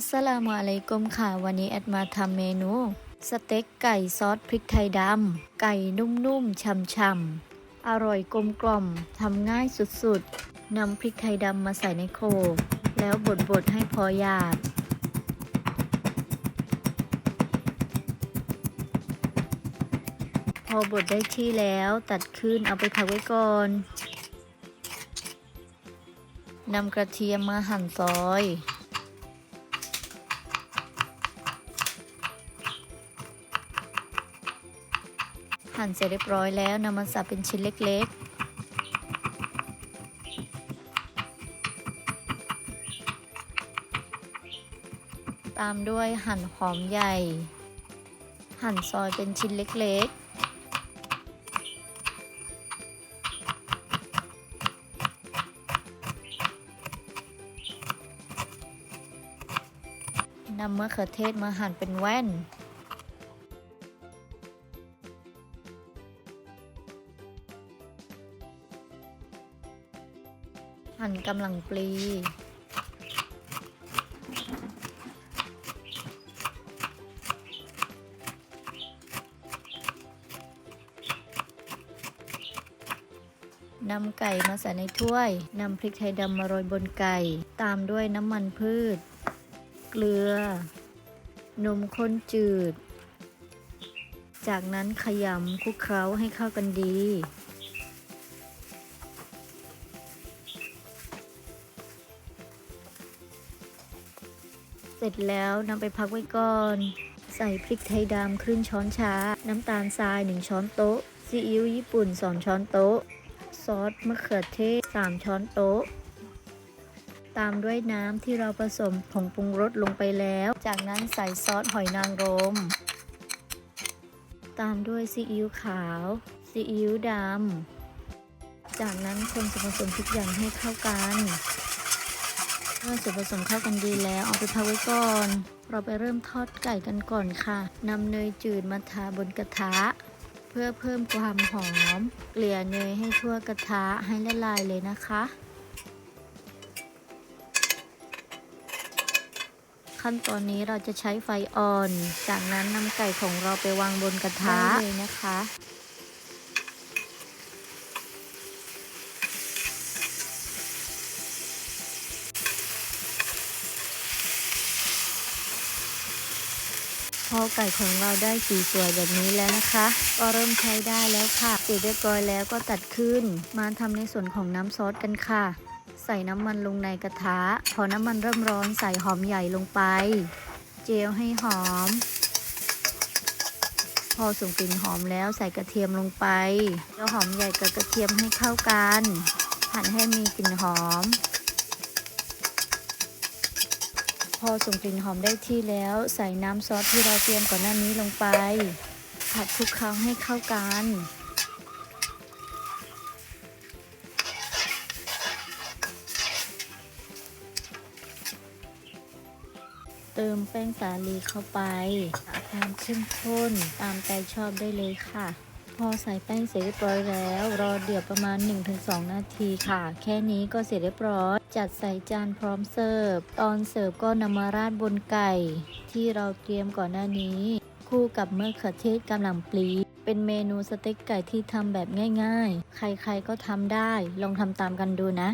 อัสสลามุอะลัยกุมค่ะ วันนี้แอดมาทำเมนู สเต็กไก่ซอสพริกไทยดำ ไก่นุ่มๆช่ำๆ อร่อยกลมกล่อมทำง่ายสุดๆ นำพริกไทยดำมาใส่ในโครกแล้วบดๆ ให้พอหยาบพอบดได้ที่แล้วตัดขึ้นเอาไปพักไว้ก่อนนำกระเทียมมาหั่นซอย หั่นเสร็จเรียบร้อยแล้วนำมาสับเป็นชิ้นเล็กๆตามด้วยหั่นหอมใหญ่ หั่นซอยเป็นชิ้นเล็กๆ นำมะเขือเทศมาหั่นเป็นแว่น หั่นกำลังปลีนำไก่มาใส่ในถ้วย นำพริกไทยดำมาโรยบนไก่ ตามด้วยน้ำมันพืช เกลือ นมข้นจืด จากนั้นขยำคลุกเคล้าให้เข้ากันดี เสร็จแล้วนำไปพักไว้ก่อน ใส่พริกไทยดำครึ่งช้อนชา น้ำตาลทราย 1 ช้อนโต๊ะ ซีอิ๊วญี่ปุ่น 2 ช้อนโต๊ะ ซอสมะเขือเทศ 3 ช้อนโต๊ะ ตามด้วยน้ำที่เราผสมผงปรุงรสลงไปแล้ว จากนั้นใส่ซอสหอยนางรม ตามด้วยซีอิ๊วขาว ซีอิ๊วดำ จากนั้นคนส่วนผสมทุกอย่างให้เข้ากัน เมื่อส่วนผสมเข้ากันดีแล้วเอาไปพักไว้ก่อน เราไปเริ่มทอดไก่กันก่อนค่ะนำเนยจืดมาทาบนกระทะ เพื่อเพิ่มความหอม เกลี่ยเนยให้ทั่วกระทะให้ละลายเลยนะคะ ขั้นตอนนี้เราจะใช้ไฟอ่อน จากนั้นนำไก่ของเราไปวางบนกระทะเลยนะคะ พอไก่ของเราได้สีสวยแบบนี้แล้วนะคะ ก็เริ่มใช้ได้แล้วค่ะเสร็จเรียบร้อยแล้วก็ตัดขึ้น มาทำในส่วนของน้ำซอสกันค่ะ ใส่น้ำมันลงในกระทะ พอน้ำมันเริ่มร้อนใส่หอมใหญ่ลงไป เจียวให้หอม พอส่งกลิ่นหอมแล้วใส่กระเทียมลงไปแล้วหอมใหญ่กับกระเทียมให้เข้ากันผัดให้มีกลิ่นหอม พอส่งกลิ่นหอมได้ที่แล้ว ใส่น้ำซอสที่เราเตรียมก่อนหน้านี้ลงไป ผัดคลุกเคล้าให้เข้ากันเติมแป้งสาลีเข้าไปความเข้มข้นตามใจชอบได้เลยค่ะ อใส่แป้งเสร็จเรียบร้อยแล้ว รอเดือดประมาณ 1-2 นาทีค่ะ แค่นี้ก็เสร็จเรียบร้อย จัดใส่จานพร้อมเสิร์ฟ ตอนเสิร์ฟก็นำมาราดบนไก่ ที่เราเตรียมก่อนหน้านี้ คู่กับเมะเขือเทศกำลังปลีเป็นเมนูสเต็กไก่ที่ทำแบบง่ายๆ ใครๆก็ทำได้ ลองทำตามกันดูนะ